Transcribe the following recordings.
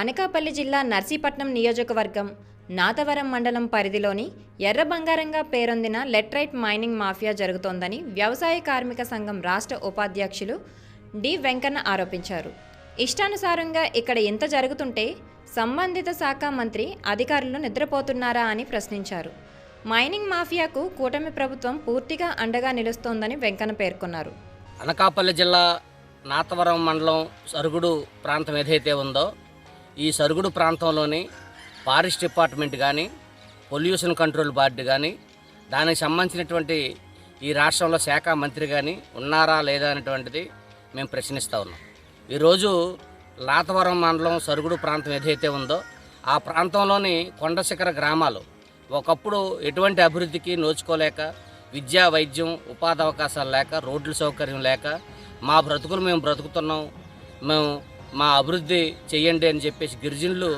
అనకాపల్లి జిల్లా నర్సీపట్నం నియోజకవర్గం నాతవరం మండలం పరిధిలోని ఎర్ర బంగారంగా పేరొందిన లెట్రైట్ మైనింగ్ మాఫియా జరుగుతోందని వ్యవసాయ కార్మిక సంఘం రాష్ట్ర ఉపాధ్యక్షులు డి వెంకన్న ఆరోపించారు. ఇష్టానుసారంగా ఇక్కడ ఇంత జరుగుతుంటే సంబంధిత శాఖ మంత్రి అధికారులు నిద్రపోతున్నారా అని ప్రశ్నించారు. మైనింగ్ మాఫియాకు కూటమి ప్రభుత్వం పూర్తిగా అండగా నిలుస్తోందని వెంకన్న పేర్కొన్నారు. అనకాపల్లి జిల్లా నాతవరం మండలం సరుగుడు ప్రాంతం ఏదైతే ఉందో ఈ సరుగుడు ప్రాంతంలోని ఫారెస్ట్ డిపార్ట్మెంట్ కానీ పొల్యూషన్ కంట్రోల్ బోర్డు కానీ దానికి సంబంధించినటువంటి ఈ రాష్ట్రంలో శాఖ మంత్రి కానీ ఉన్నారా లేదా అనేటువంటిది మేము ప్రశ్నిస్తూ ఉన్నాం. ఈరోజు లాతవరం మండలం సరుగుడు ప్రాంతం ఏదైతే ఉందో ఆ ప్రాంతంలోని కొండశిఖర గ్రామాలు ఒకప్పుడు ఎటువంటి అభివృద్ధికి నోచుకోలేక విద్యా వైద్యం ఉపాధి అవకాశాలు లేక రోడ్ల సౌకర్యం లేక మా బ్రతుకులు మేము బ్రతుకుతున్నాం మేము మా అభివృద్ధి చేయండి అని చెప్పేసి గిరిజనులు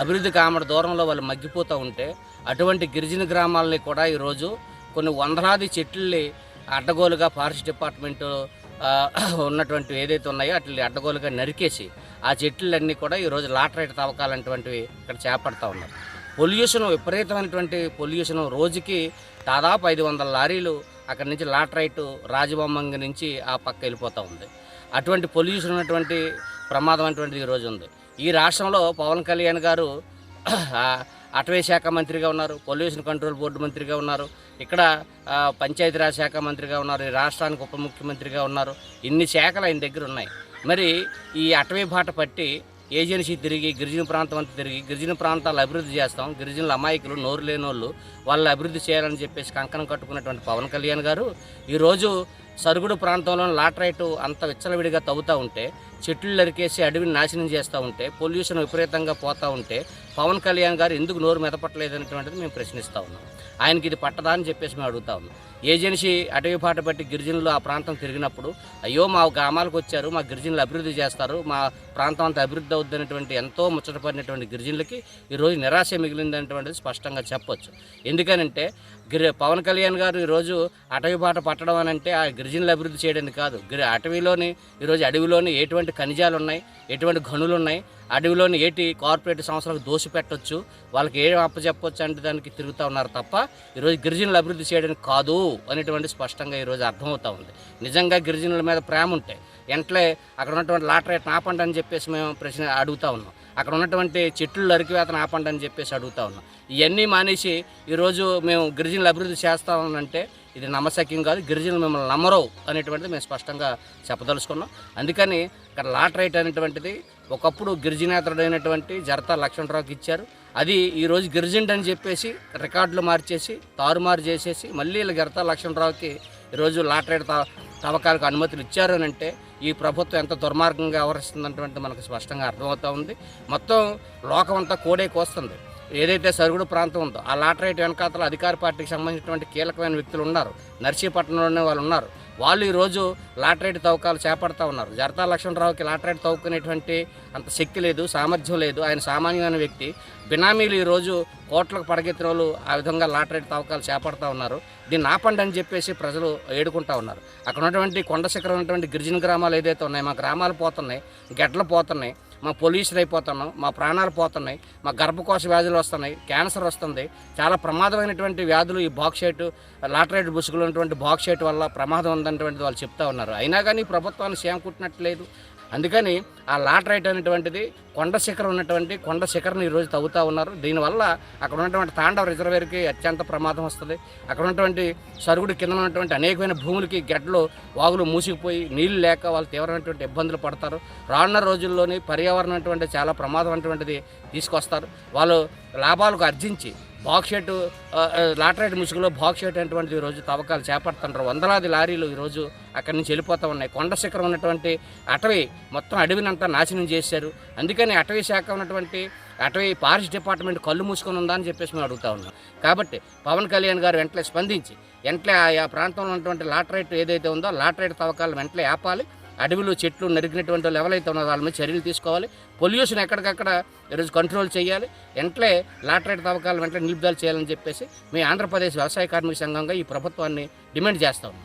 అభివృద్ధి కామడ దూరంలో వాళ్ళు మగ్గిపోతూ ఉంటే అటువంటి గిరిజన గ్రామాలని కూడా ఈరోజు కొన్ని వందలాది చెట్లని అడ్డగోలుగా ఫారెస్ట్ డిపార్ట్మెంట్ ఉన్నటువంటి ఏదైతే ఉన్నాయో అట్లా అడ్డగోలుగా నరికేసి ఆ చెట్లన్నీ కూడా ఈరోజు లాటరైట్ తవ్వకాలంటువంటివి ఇక్కడ చేపడతా ఉన్నారు. పొల్యూషన్ విపరీతమైనటువంటి పొల్యూషన్ రోజుకి దాదాపు ఐదు వందల లారీలు అక్కడి నుంచి లాటరైట్ రాజబొమ్మంగి నుంచి ఆ పక్క వెళ్ళిపోతూ ఉంది. అటువంటి పొల్యూషన్ ఉన్నటువంటి ప్రమాదం అటువంటిది ఈరోజు ఉంది. ఈ రాష్ట్రంలో పవన్ కళ్యాణ్ గారు అటవీ శాఖ మంత్రిగా ఉన్నారు పొల్యూషన్ కంట్రోల్ బోర్డు మంత్రిగా ఉన్నారు ఇక్కడ పంచాయతీరాజ్ శాఖ మంత్రిగా ఉన్నారు ఈ రాష్ట్రానికి ఉప ముఖ్యమంత్రిగా ఉన్నారు. ఇన్ని శాఖలు ఆయన దగ్గర ఉన్నాయి. మరి ఈ అటవీ బాట పట్టి ఏజెన్సీ తిరిగి గిరిజన ప్రాంతం అంతా తిరిగి గిరిజన ప్రాంతాలు అభివృద్ధి చేస్తాం గిరిజనుల అమాయకులు నోరు లేని వాళ్ళు వాళ్ళు అభివృద్ధి చేయాలని చెప్పేసి కంకణం కట్టుకున్నటువంటి పవన్ కళ్యాణ్ గారు ఈరోజు సరుగుడు ప్రాంతంలో లాటరైట్ అంత విచ్చలవిడిగా తవ్వుతూ ఉంటే చెట్లు నరికేసి అడవిని నాశనం చేస్తూ ఉంటే పొల్యూషన్ విపరీతంగా పోతూ ఉంటే పవన్ కళ్యాణ్ గారు ఎందుకు నోరు మెదపట్లేదు అనేటువంటిది మేము ప్రశ్నిస్తూ ఉన్నాం. ఆయనకి ఇది పట్టదా అని చెప్పేసి మేము అడుగుతా ఉన్నాం. ఏజెన్సీ అటవీ పాట బట్టి గిరిజనులు ఆ ప్రాంతం తిరిగినప్పుడు అయ్యో మా గ్రామాలకు వచ్చారు మా గిరిజనులు అభివృద్ధి చేస్తారు మా ప్రాంతం అంతా అభివృద్ధి అవుద్ది అనేటువంటి ఎంతో ముచ్చటపడినటువంటి గిరిజనులకి ఈరోజు నిరాశ మిగిలిందనేటువంటిది స్పష్టంగా చెప్పొచ్చు. ఎందుకనంటే గిరి పవన్ కళ్యాణ్ గారు ఈరోజు అటవీ పాట పట్టడం అనంటే ఆ గిరి గిరిజనులు అభివృద్ధి చేయడానికి కాదు. గిరి అటవీలోని ఈరోజు అడవిలోని ఎటువంటి ఖనిజాలు ఉన్నాయి ఎటువంటి గనులు ఉన్నాయి అడవిలోని ఏటి కార్పొరేట్ సంస్థలకు దోషి పెట్టవచ్చు వాళ్ళకి ఏం అప్పచెప్పవచ్చు అంటే దానికి తిరుగుతూ ఉన్నారు తప్ప ఈరోజు గిరిజనులు అభివృద్ధి చేయడానికి కాదు అనేటువంటి స్పష్టంగా ఈరోజు అర్థమవుతూ ఉంది. నిజంగా గిరిజనుల మీద ప్రేమ ఉంటే వెంటనే అక్కడ ఉన్నటువంటి లాటరేట్ ఆపండి అని చెప్పేసి మేము ప్రశ్న అడుగుతా ఉన్నాం. అక్కడ ఉన్నటువంటి చెట్లు నరికివేతను ఆపండి అని చెప్పేసి అడుగుతా ఉన్నాం. ఇవన్నీ మానేసి ఈరోజు మేము గిరిజనులు అభివృద్ధి చేస్తామనంటే ఇది నమ్మశక్యం కాదు గిరిజనులు మిమ్మల్ని నమ్మరు అనేటువంటిది మేము స్పష్టంగా చెప్పదలుచుకున్నాం. అందుకని ఇక్కడ లాటరైట్ అనేటువంటిది ఒకప్పుడు గిరిజనేతరుడైనటువంటి జరతా లక్ష్మణరావుకి ఇచ్చారు. అది ఈరోజు గిరిజనుడు అని చెప్పేసి రికార్డులు మార్చేసి తారుమారు చేసేసి మళ్ళీ వీళ్ళ జరతా లక్ష్మణరావుకి ఈరోజు లాటరైట్ తవ్వకాలకు అనుమతులు ఇచ్చారు అని అంటే ఈ ప్రభుత్వం ఎంత దుర్మార్గంగా వ్యవహరిస్తుందంటే మనకు స్పష్టంగా అర్థమవుతూ ఉంది. మొత్తం లోకం అంతా కోడే కోస్తుంది. ఏదైతే సరుగుడు ప్రాంతం ఉందో ఆ లాటరేట్ వెనకాతల అధికార పార్టీకి సంబంధించినటువంటి కీలకమైన వ్యక్తులు ఉన్నారు. నర్సీపట్నంలోనే వాళ్ళు ఉన్నారు. వాళ్ళు ఈరోజు లాటరైట్ తవ్వకాలు చేపడతా ఉన్నారు. జరతా లక్ష్మణరావుకి లాటరైట్ తవ్వుకునేటువంటి అంత శక్తి లేదు సామర్థ్యం లేదు. ఆయన సామాన్యమైన వ్యక్తి. బినామీలు ఈరోజు కోట్లకు పడగెత్తిన వాళ్ళు ఆ విధంగా లాటరైట్ తవ్వకాలు చేపడతా ఉన్నారు. దీన్ని ఆపండి అని చెప్పేసి ప్రజలు ఏడుకుంటా ఉన్నారు. అక్కడ ఉన్నటువంటి కొండ శిఖరం ఉన్నటువంటి గిరిజన గ్రామాలు ఏదైతే ఉన్నాయో మా గ్రామాలు పోతున్నాయి గెడ్లు పోతున్నాయి. మా పొల్యూషన్ అయిపోతున్నాం మా ప్రాణాలు పోతున్నాయి మా గర్భకోశ వ్యాధులు వస్తున్నాయి క్యాన్సర్ వస్తుంది. చాలా ప్రమాదమైనటువంటి వ్యాధులు ఈ బాక్సైట్ లాటరైట్ బుసుకులు ఉన్నటువంటి బాక్సైట్ వల్ల ప్రమాదం ఉందనేటువంటిది వాళ్ళు చెప్తా ఉన్నారు. అయినా కానీ ప్రభుత్వాన్ని సేమ కుట్టినట్లేదు అందుకని ఆ లాటరైట్ అనేటువంటిది కొండ శిఖరం ఉన్నటువంటి కొండ శిఖరం ఈరోజు తవ్వుతూ ఉన్నారు. దీనివల్ల అక్కడ ఉన్నటువంటి తాండవ రిజర్వేర్కి అత్యంత ప్రమాదం వస్తుంది. అక్కడ ఉన్నటువంటి సరుగుడు కింద ఉన్నటువంటి అనేకమైన భూములకి గడ్డలు వాగులు మూసుకుపోయి నీళ్ళు లేక వాళ్ళు తీవ్రమైనటువంటి ఇబ్బందులు పడతారు. రానున్న రోజుల్లోని పర్యావరణం అటువంటి చాలా ప్రమాదం అటువంటిది తీసుకొస్తారు. వాళ్ళు లాభాలకు అర్జించి బాక్సెట్ లాటరైట్ ముసుగులో బాక్సెట్ అటువంటిది ఈరోజు తవ్వకాలు చేపడుతుంటారు. వందలాది లారీలు ఈరోజు అక్కడి నుంచి వెళ్ళిపోతూ ఉన్నాయి. కొండ శిఖరం ఉన్నటువంటి అటవీ మొత్తం అడవినంతా నాశనం చేశారు. అందుకని అటవీ శాఖ ఉన్నటువంటి అటవీ ఫారెస్ట్ డిపార్ట్మెంట్ కళ్ళు మూసుకొని ఉందా అని చెప్పేసి మేము అడుగుతా ఉన్నాం. కాబట్టి పవన్ కళ్యాణ్ గారు వెంటనే స్పందించి వెంటనే ఆ ప్రాంతంలో ఉన్నటువంటి లాటరైట్ ఏదైతే ఉందో లాటరైట్ తవ్వకాలు వెంటనే ఆపాలి. అడవిలో చెట్లు నరికినటువంటి వాళ్ళు ఎవరైతే ఉన్నారో వాళ్ళ మీద చర్యలు తీసుకోవాలి. పొల్యూషన్ ఎక్కడికక్కడ ఈరోజు కంట్రోల్ చేయాలి. వెంటనే లాటరైట్ తవ్వకాలు వెంటనే నిలుపుదల చేయాలని చెప్పేసి మీ ఆంధ్రప్రదేశ్ వ్యవసాయ కార్మిక సంఘంగా ఈ ప్రభుత్వాన్ని డిమాండ్ చేస్తాము